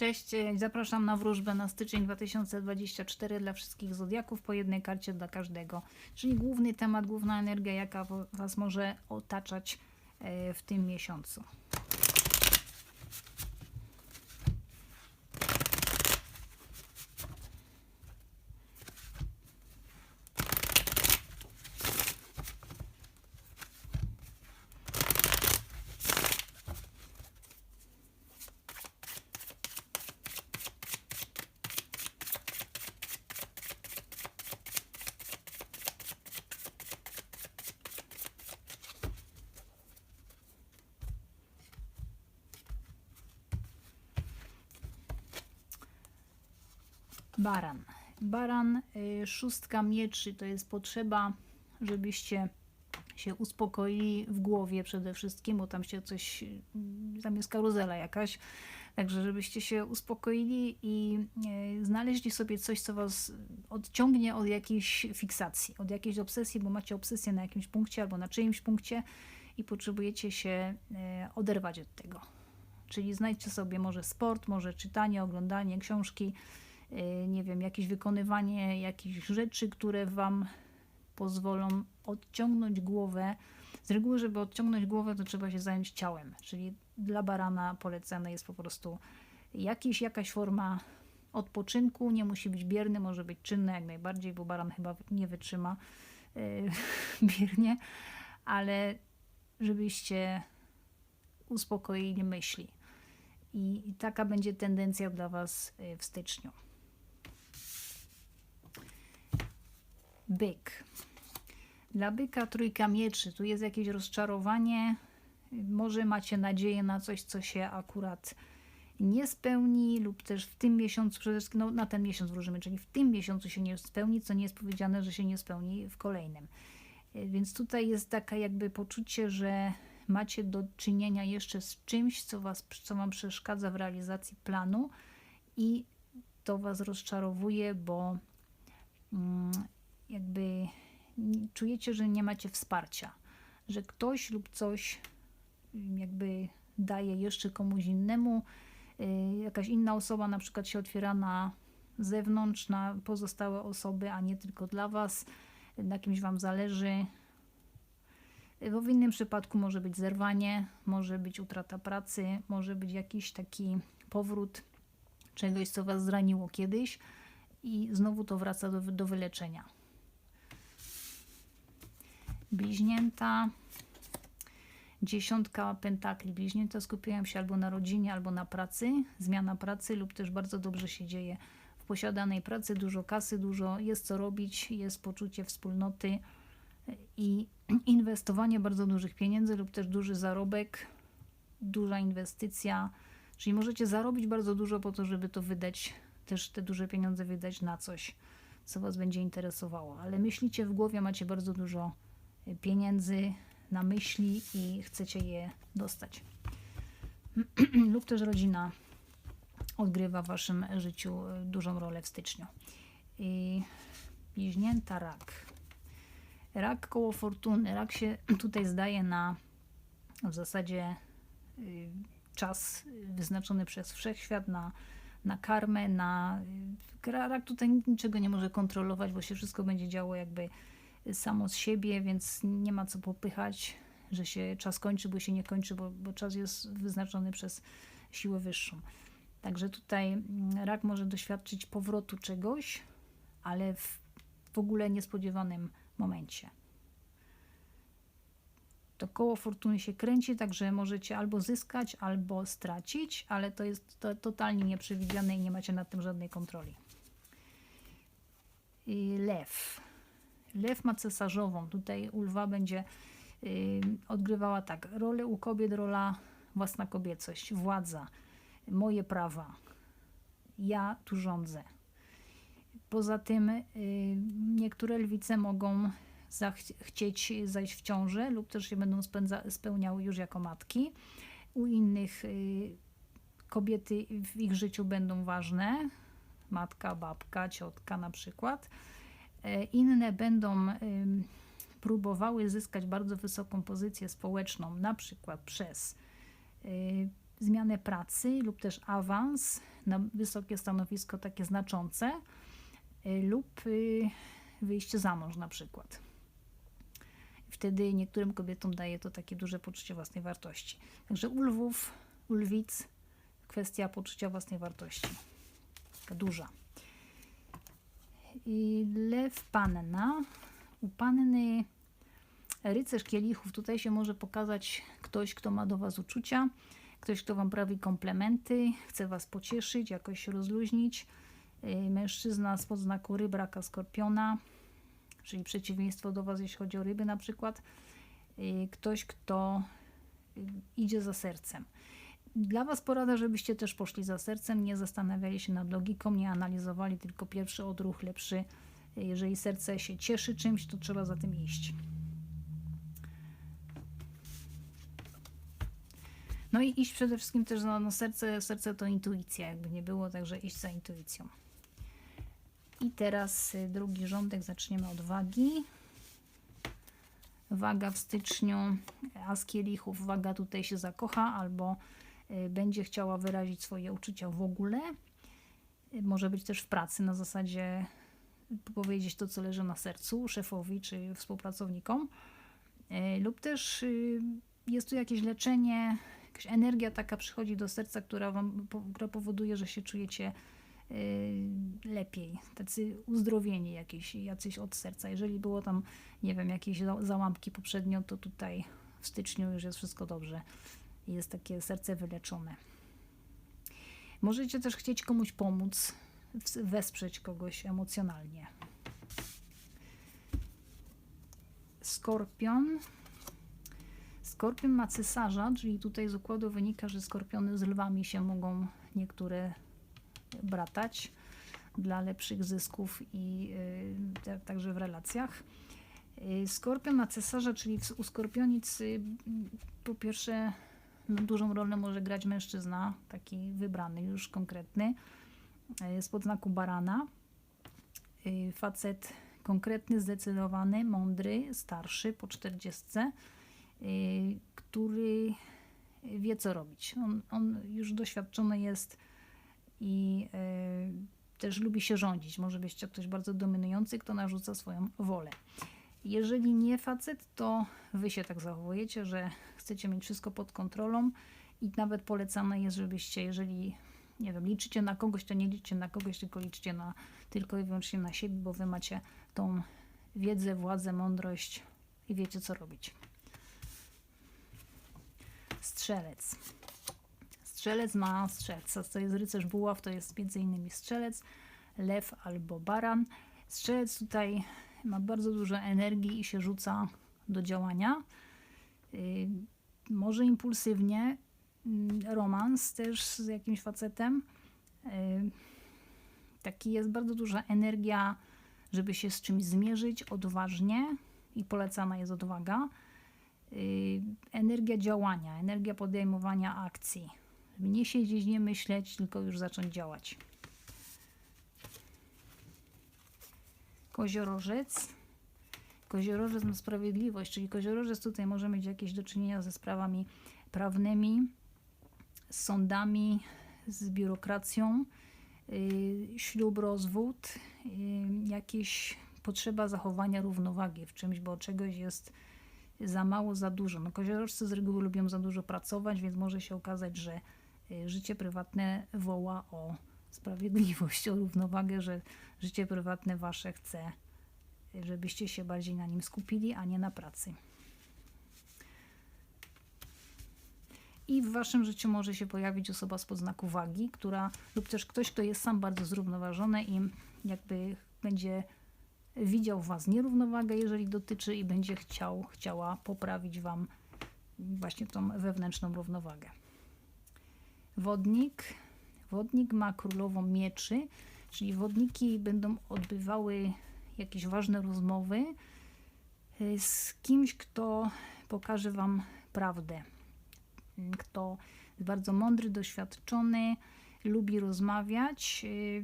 Cześć, e, zapraszam na wróżbę na styczeń 2024 dla wszystkich zodiaków, po jednej karcie dla każdego. Czyli główny temat, główna energia, jaka Was może otaczać e, w tym miesiącu. Baran. Baran, y, szóstka mieczy to jest potrzeba, żebyście się uspokoili w głowie przede wszystkim, bo tam się coś, y, tam jest karuzela jakaś. Także żebyście się uspokoili i y, znaleźli sobie coś, co was odciągnie od jakiejś fiksacji, od jakiejś obsesji, bo macie obsesję na jakimś punkcie albo na czyimś punkcie i potrzebujecie się oderwać od tego. Czyli znajdźcie sobie może sport, może czytanie, oglądanie książki, nie wiem, jakieś wykonywanie jakichś rzeczy, które Wam pozwolą odciągnąć głowę. Z reguły, żeby odciągnąć głowę, to trzeba się zająć ciałem, czyli dla barana polecane jest po prostu jakiś, jakaś forma odpoczynku, nie musi być bierny, może być czynny jak najbardziej, bo baran chyba nie wytrzyma y, biernie, ale żebyście uspokoili myśli. I, I taka będzie tendencja dla Was y, w styczniu. Byk. Dla byka trójka mieczy. Tu jest jakieś rozczarowanie. Może macie nadzieję na coś, co się akurat nie spełni, lub też w tym miesiącu, przede wszystkim no, na ten miesiąc wróżymy, czyli w tym miesiącu się nie spełni, co nie jest powiedziane, że się nie spełni w kolejnym. Y, Więc tutaj jest taka jakby poczucie, że macie do czynienia jeszcze z czymś, co, was, co Wam przeszkadza w realizacji planu i to Was rozczarowuje, bo mm, jakby czujecie, że nie macie wsparcia, że ktoś lub coś mm, jakby daje jeszcze komuś innemu, y, jakaś inna osoba na przykład się otwiera na zewnątrz, na pozostałe osoby, a nie tylko dla Was, na kimś Wam zależy, bo w innym przypadku może być zerwanie, może być utrata pracy, może być jakiś taki powrót czegoś, co Was zraniło kiedyś i znowu to wraca do, do wyleczenia. Bliźnięta, dziesiątka pentakli. Bliźnięta skupiają się albo na rodzinie, albo na pracy, zmiana pracy lub też bardzo dobrze się dzieje w posiadanej pracy, dużo kasy, dużo jest co robić, jest poczucie wspólnoty i inwestowanie bardzo dużych pieniędzy lub też duży zarobek, duża inwestycja, czyli możecie zarobić bardzo dużo po to, żeby to wydać, też te duże pieniądze wydać na coś, co Was będzie interesowało. Ale myślicie w głowie, macie bardzo dużo pieniędzy na myśli i chcecie je dostać. lub też rodzina odgrywa w Waszym życiu y, dużą rolę w styczniu. I bliźnięta rak. Rak koło fortuny. Rak się tutaj zdaje na w zasadzie y, czas wyznaczony przez wszechświat, na, na karmę, na. y, Rak tutaj niczego nie może kontrolować, bo się wszystko będzie działo jakby samo z siebie, więc nie ma co popychać, że się czas kończy, bo się nie kończy, bo, bo czas jest wyznaczony przez siłę wyższą. Także tutaj mm, rak może doświadczyć powrotu czegoś, ale w, w ogóle niespodziewanym momencie. To koło fortuny się kręci, także możecie albo zyskać, albo stracić, ale to jest to, totalnie nieprzewidziane i nie macie nad tym żadnej kontroli. I lew. Lew ma cesarzową. Tutaj u lwa będzie y, odgrywała tak. Rolę u kobiet, rola własna kobiecość, władza, moje prawa. Ja tu rządzę. Poza tym y, niektóre lwice mogą chcieć zajść w ciążę lub też się będą spełniały już jako matki. U innych y, kobiety w ich życiu będą ważne. Matka, babka, ciotka na przykład. E, Inne będą próbowały zyskać bardzo wysoką pozycję społeczną, na przykład przez y, zmianę pracy lub też awans na wysokie stanowisko, takie znaczące, y, lub y, wyjście za mąż na przykład. Wtedy niektórym kobietom daje to takie duże poczucie własnej wartości. Także u lwów, u lwic kwestia poczucia własnej wartości. Taka duża. Lew panna. U panny rycerz kielichów. Tutaj się może pokazać ktoś, kto ma do Was uczucia, ktoś, kto Wam prawi komplementy, chce Was pocieszyć, jakoś rozluźnić. Y, Mężczyzna z podznaku rybraka skorpiona, czyli przeciwieństwo do Was, jeśli chodzi o ryby na przykład. Y, Ktoś, kto y, idzie za sercem. Dla Was porada, żebyście też poszli za sercem, nie zastanawiali się nad logiką, nie analizowali, tylko pierwszy odruch lepszy. Jeżeli serce się cieszy czymś, to trzeba za tym iść. No i iść przede wszystkim też na, na serce. Serce to intuicja, jakby nie było, także iść za intuicją. I teraz y, drugi rządek, zaczniemy od wagi. Waga w styczniu, a z kielichów waga tutaj się zakocha albo będzie chciała wyrazić swoje uczucia w ogóle. Y, Może być też w pracy, na zasadzie powiedzieć to, co leży na sercu szefowi czy współpracownikom. Y, Lub też y, jest tu jakieś leczenie, jakaś energia taka przychodzi do serca, która, wam, która powoduje, że się czujecie y, lepiej, tacy uzdrowieni jakieś, jacyś od serca. Jeżeli było tam, nie wiem, jakieś za- załamki poprzednio, to tutaj w styczniu już jest wszystko dobrze. Jest takie serce wyleczone. Możecie też chcieć komuś pomóc, wesprzeć kogoś emocjonalnie. Skorpion. Skorpion ma cesarza, czyli tutaj z układu wynika, że skorpiony z lwami się mogą niektóre bratać dla lepszych zysków i y, także w relacjach. Y, Skorpion ma cesarza, czyli u skorpionic y, po pierwsze dużą rolę może grać mężczyzna, taki wybrany już konkretny, y, spod znaku barana. Y, Facet konkretny, zdecydowany, mądry, starszy, po czterdziestce, y, który wie co robić. On, on już doświadczony jest i też lubi się rządzić. Może być to ktoś bardzo dominujący, kto narzuca swoją wolę. Jeżeli nie facet, to wy się tak zachowujecie, że chcecie mieć wszystko pod kontrolą i nawet polecane jest, żebyście, jeżeli nie wiem, liczycie na kogoś, to nie liczcie na kogoś, tylko liczcie na, tylko i wyłącznie na siebie, bo wy macie tą wiedzę, władzę, mądrość i wiecie co robić. Strzelec. Strzelec ma strzelca, to jest rycerz buław, to jest między innymi strzelec, lew albo baran. Strzelec tutaj ma bardzo dużo energii i się rzuca do działania. Yy, może impulsywnie, yy, romans też z jakimś facetem. Yy, taki jest bardzo duża energia, żeby się z czymś zmierzyć odważnie i polecana jest odwaga. Yy, energia działania, energia podejmowania akcji. Nie siedzieć, nie myśleć, tylko już zacząć działać. Koziorożec. Koziorożec ma sprawiedliwość, czyli koziorożec tutaj może mieć jakieś do czynienia ze sprawami prawnymi, z sądami, z biurokracją, yy, ślub, rozwód, yy, jakieś potrzeba zachowania równowagi w czymś, bo czegoś jest za mało, za dużo. No, koziorożcy z reguły lubią za dużo pracować, więc może się okazać, że y, życie prywatne woła o sprawiedliwość, o równowagę, że życie prywatne wasze chce, y, żebyście się bardziej na nim skupili, a nie na pracy. I w waszym życiu może się pojawić osoba z podznaku wagi, która lub też ktoś, kto jest sam bardzo zrównoważony i jakby będzie widział w was nierównowagę, jeżeli dotyczy i będzie chciał, chciała poprawić wam właśnie tą wewnętrzną równowagę. Wodnik. Wodnik ma królową mieczy, czyli wodniki będą odbywały jakieś ważne rozmowy y, z kimś, kto pokaże wam prawdę. Kto jest bardzo mądry, doświadczony, lubi rozmawiać. y,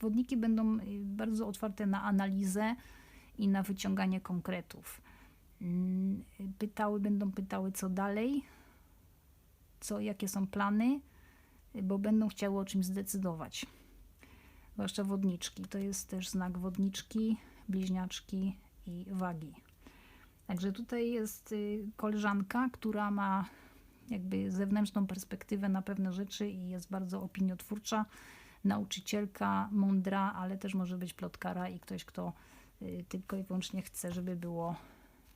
Wodniki będą y, bardzo otwarte na analizę i na wyciąganie konkretów. Mm, Pytały, będą pytały, co dalej. co, jakie są plany, bo będą chciały o czymś zdecydować. Zwłaszcza wodniczki. To jest też znak wodniczki, bliźniaczki i wagi. Także tutaj jest y, koleżanka, która ma jakby zewnętrzną perspektywę na pewne rzeczy i jest bardzo opiniotwórcza. Nauczycielka, mądra, ale też może być plotkara i ktoś, kto y, tylko i wyłącznie chce, żeby było,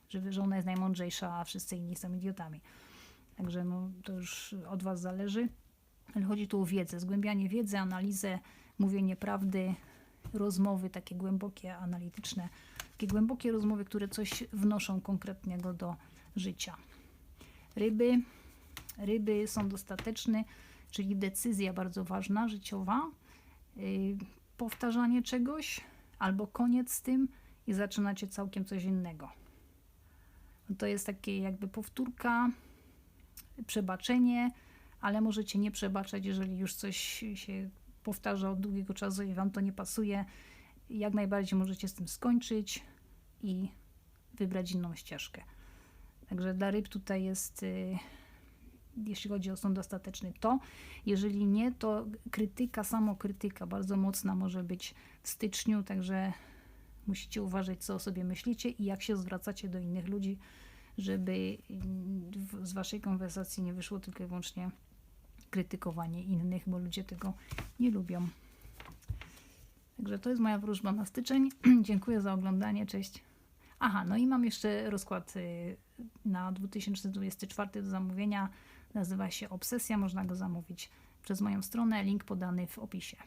żeby, że ona jest najmądrzejsza, a wszyscy inni są idiotami. Także no, to już od Was zależy. Ale chodzi tu o wiedzę, zgłębianie wiedzy, analizę, mówienie prawdy, rozmowy takie głębokie, analityczne, takie głębokie rozmowy, które coś wnoszą konkretnego do życia. Ryby. Ryby są dostateczne, czyli decyzja bardzo ważna, życiowa. Yy, powtarzanie czegoś albo koniec z tym i zaczynacie całkiem coś innego. To jest takie jakby powtórka, przebaczenie, ale możecie nie przebaczać, jeżeli już coś się powtarza od długiego czasu i wam to nie pasuje. Jak najbardziej możecie z tym skończyć i wybrać inną ścieżkę. Także dla ryb tutaj jest, y, jeśli chodzi o sąd dostateczny, to. Jeżeli nie, to krytyka, samokrytyka bardzo mocna może być w styczniu, także musicie uważać, co o sobie myślicie i jak się zwracacie do innych ludzi, żeby mm, z waszej konwersacji nie wyszło tylko i wyłącznie krytykowanie innych, bo ludzie tego nie lubią. Także to jest moja wróżba na styczeń. Dziękuję za oglądanie. Cześć. Aha, no i mam jeszcze rozkład y, na 2024 do zamówienia. Nazywa się Obsesja. Można go zamówić przez moją stronę. Link podany w opisie.